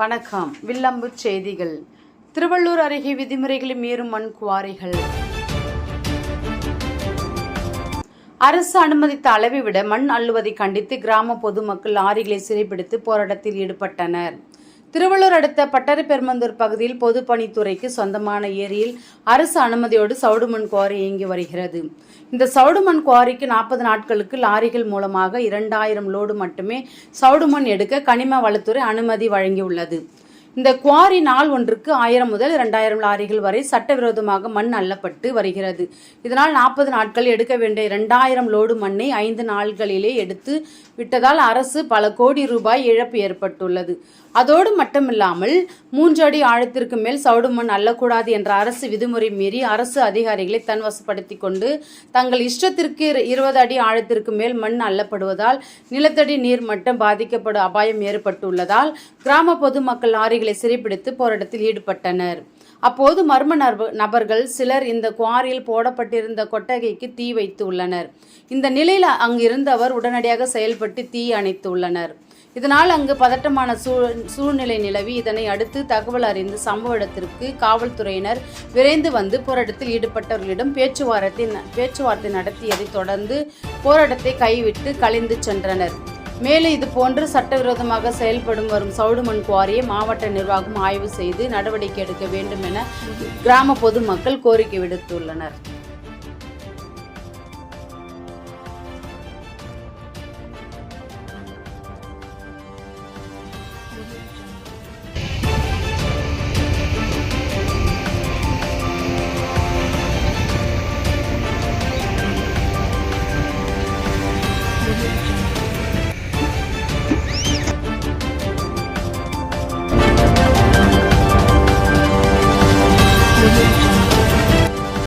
வணக்கம். வில்லம்பு செய்திகள். திருவள்ளூர் அருகே விதிமுறைகளை மீறும் மண் குவாரிகள். அரசு அனுமதித்த அளவை விட மண் அள்ளுவதை கண்டித்து கிராம பொதுமக்கள் லாரிகளை சிறைப்பிடித்து போராட்டத்தில் ஈடுபட்டனர். திருவள்ளூர் அடுத்த பட்டரைப்பெருமந்தூர் பகுதியில் பொதுப்பணித்துறைக்கு சொந்தமான ஏரியில் அரசு அனுமதியோடு சவுடுமண் குவாரி இயங்கி வருகிறது. இந்த சவுடுமண் குவாரிக்கு நாற்பது நாட்களுக்கு லாரிகள் மூலமாக இரண்டாயிரம் லோடு மட்டுமே சவுடுமண் எடுக்க கனிம வளத்துறை அனுமதி வழங்கியுள்ளது. இந்த குவாரி நாள் ஒன்றுக்கு ஆயிரம் முதல் இரண்டாயிரம் லாரிகள் வரை சட்டவிரோதமாக மண் அள்ளப்பட்டு வருகிறது. இதனால் நாற்பது நாட்கள் எடுக்க வேண்டிய இரண்டாயிரம் லோடு மண்ணை ஐந்து நாள்களிலே எடுத்து விட்டதால் அரசு பல கோடி ரூபாய் இழப்பு ஏற்பட்டுள்ளது. அதோடு மட்டுமில்லாமல் மூன்று அடி ஆழத்திற்கு மேல் சவுடு மண் அள்ளக்கூடாது என்ற அரசு விதிமுறை மீறி அரசு அதிகாரிகளை தன்வசப்படுத்தி கொண்டு தங்கள் இஷ்டத்திற்கு இரு- இருபது அடி ஆழத்திற்கு மேல் மண் அள்ளப்படுவதால் நிலத்தடி நீர் மட்டம் பாதிக்கப்படும் அபாயம் ஏற்பட்டுள்ளதால் கிராம பொதுமக்கள் லாரி குவாரிகளை சிறைப்பிடித்து போராட்டத்தில் ஈடுபட்டனர். அப்போது மர்ம நபர்கள் சிலர் இந்த குவாரியில் போடப்பட்டிருந்த கொட்டகைக்கு தீ வைத்து உள்ளனர். இந்த நிலையில் அங்கிருந்தவர் உடனடியாக செயல்பட்டு தீ அணைத்து உள்ளனர். இதனால் அங்கு பதட்டமான சூழ் சூழ்நிலை நிலவி இதனை அடுத்து தகவல் அறிந்து சம்பவ இடத்திற்கு காவல்துறையினர் விரைந்து வந்து போராட்டத்தில் ஈடுபட்டவர்களிடம் பேச்சுவார்த்தை பேச்சுவார்த்தை நடத்தியதை தொடர்ந்து போராட்டத்தை கைவிட்டு கலைந்து சென்றனர். மேலும் இது போன்று சட்டவிரோதமாக செயல்படும் வரும் சவுடுமண் குவாரியை மாவட்ட நிர்வாகம் ஆய்வு செய்து நடவடிக்கை எடுக்க வேண்டும் என கிராம பொதுமக்கள் கோரிக்கை விடுத்துள்ளனர்.